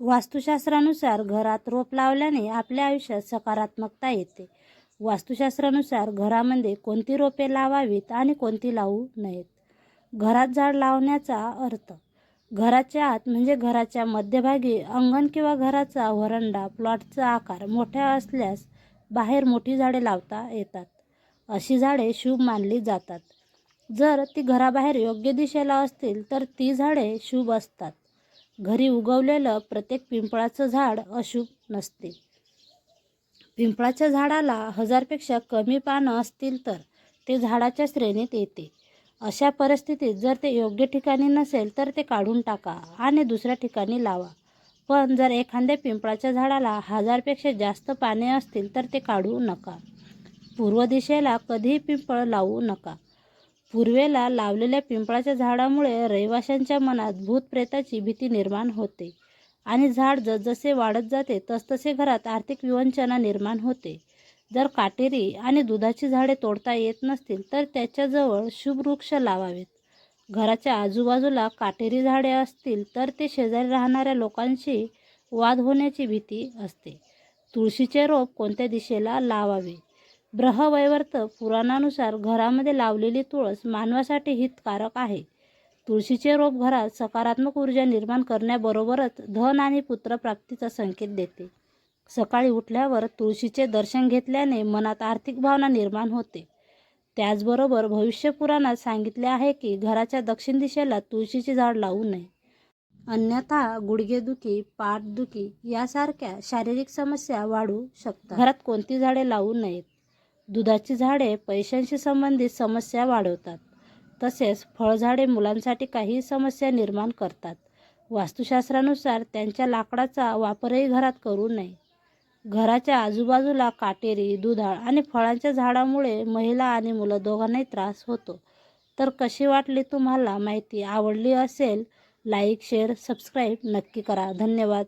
वास्तुशास्त्रानुसार घरात रोप लावल्याने आपल्या आयुष्यात सकारात्मकता येते. वास्तुशास्त्रानुसार घरामध्ये कोणती रोपे लावावीत आणि कोणती लावू नयेत? घरात झाड लावण्याचा अर्थ? घराच्या आत म्हणजे घराच्या मध्यभागी अंगण किंवा घराचा व्हरंडा प्लॉटचा आकार मोठा असल्यास बाहेर मोठी झाडे लावता येतात. अशी झाडे शुभ मानली जातात. जर ती घराबाहेर योग्य दिशेला असतील तर ती झाडे शुभ असतात. घरी उगवलेलं प्रत्येक पिंपळाचं झाड अशुभ नसते. पिंपळाच्या झाडाला हजारपेक्षा कमी पानं असतील तर ते झाडाच्या श्रेणीत येते. अशा परिस्थितीत जर ते योग्य ठिकाणी नसेल तर ते काढून टाका आणि दुसऱ्या ठिकाणी लावा. पण जर एखाद्या पिंपळाच्या झाडाला हजारपेक्षा जास्त पाने असतील तर ते काढू नका. पूर्व दिशेला कधीही पिंपळ लावू नका. पूर्वेला लावलेल्या पिंपळाच्या झाडामुळे रहिवाशांच्या मनात भूतप्रेताची भीती निर्माण होते. आणि झाड जसजसे वाढत जाते तसतसे घरात आर्थिक विवंचना निर्माण होते. जर काटेरी आणि दुधाची झाडे तोडता येत नसतील तर त्याच्याजवळ शुभ वृक्ष लावावेत. घराच्या आजूबाजूला काटेरी झाडे असतील तर ते शेजारी राहणाऱ्या लोकांशी वाद होण्याची भीती असते. तुळशीचे रोप कोणत्या दिशेला लावावे? ब्रहवैवर्त पुराणानुसार घरामध्ये लावलेली तुळस मानवासाठी हितकारक आहे. तुळशीचे रोप घरात सकारात्मक ऊर्जा निर्माण करण्याबरोबरच धन आणि पुत्रप्राप्तीचा संकेत देते. सकाळी उठल्यावर तुळशीचे दर्शन घेतल्याने मनात आर्थिक भावना निर्माण होते. त्याचबरोबर भविष्य पुराणात सांगितले आहे की घराच्या दक्षिण दिशेला तुळशीचे झाड लावू नये. अन्यथा गुडघेदुखी पाठदुखी यासारख्या शारीरिक समस्या वाढू शकतात. घरात कोणती झाडे लावू नयेत? दुधाची झाडे पैशांशी संबंधित समस्या वाढवतात. तसेच फळझाडे मुलांसाठी काही समस्या निर्माण करतात. वास्तुशास्त्रानुसार त्यांच्या लाकडाचा वापरही घरात करू नये. घराच्या आजूबाजूला काटेरी दुधाळ आणि फळांच्या झाडामुळे महिला आणि मुलं दोघांनाही त्रास होतो. तर कशी वाटली तुम्हाला माहिती आवडली असेल लाईक शेअर सबस्क्राईब नक्की करा. धन्यवाद.